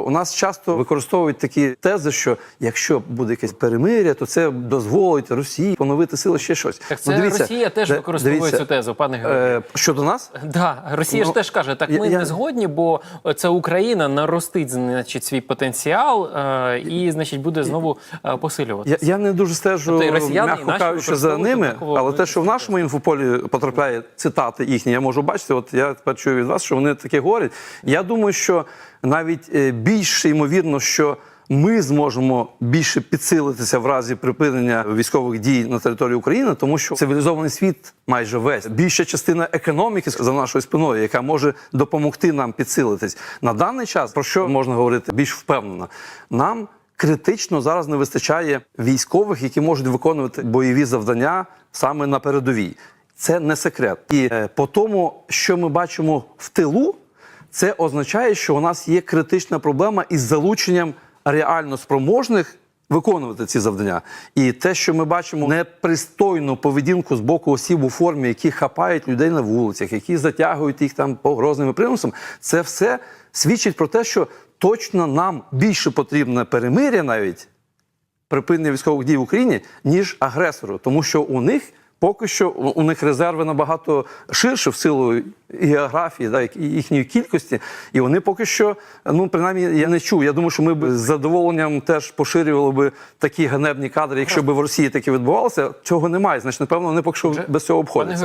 У нас часто використовують такі тези, що якщо буде якесь перемиря, то це дозволить Росії поновити сили ще щось. Так це Ну, дивіться, Росія теж використовує дивіться, цю тезу, пане Георгію. Е, щодо нас, Да, Росія Ну, ж теж каже, так ми я- не згодні, бо це Україна наростить значить, свій потенціал е, і, значить, буде знову е, посилюватися. я, я не дуже стежу, Тобто росіяни, м'яко кажучи, за ними, але те, що в нашому інфополі потрапляє цитати їхні, я можу бачити. От я тепер чую від вас, що вони таке говорять. Я думаю, що навіть е, більше ймовірно, що. Ми зможемо більше підсилитися в разі припинення військових дій на території України, тому що цивілізований світ майже весь більша частина економіки за нашою спиною, яка може допомогти нам підсилитись на даний час. Про що можна говорити більш впевнено? Нам критично зараз не вистачає військових, які можуть виконувати бойові завдання саме на передовій. Це не секрет. І е, по тому, що ми бачимо в тилу, це означає, що у нас є критична проблема із залученням реально спроможних виконувати ці завдання. І те, що ми бачимо непристойну поведінку з боку осіб у формі, які хапають людей на вулицях, які затягують їх там погрозними примусом, це все свідчить про те, що точно нам більше потрібне перемиря навіть припинення військових дій в Україні, ніж агресору, тому що у них поки що у них резерви набагато ширше в силу географії, да, і їхньої кількості, і вони поки що, ну принаймні, я не чув. Я думаю, що ми б з задоволенням теж поширювали би такі ганебні кадри, якщо б в Росії таке відбувалося. Цього немає. Значить, напевно, вони поки що без цього обходяться.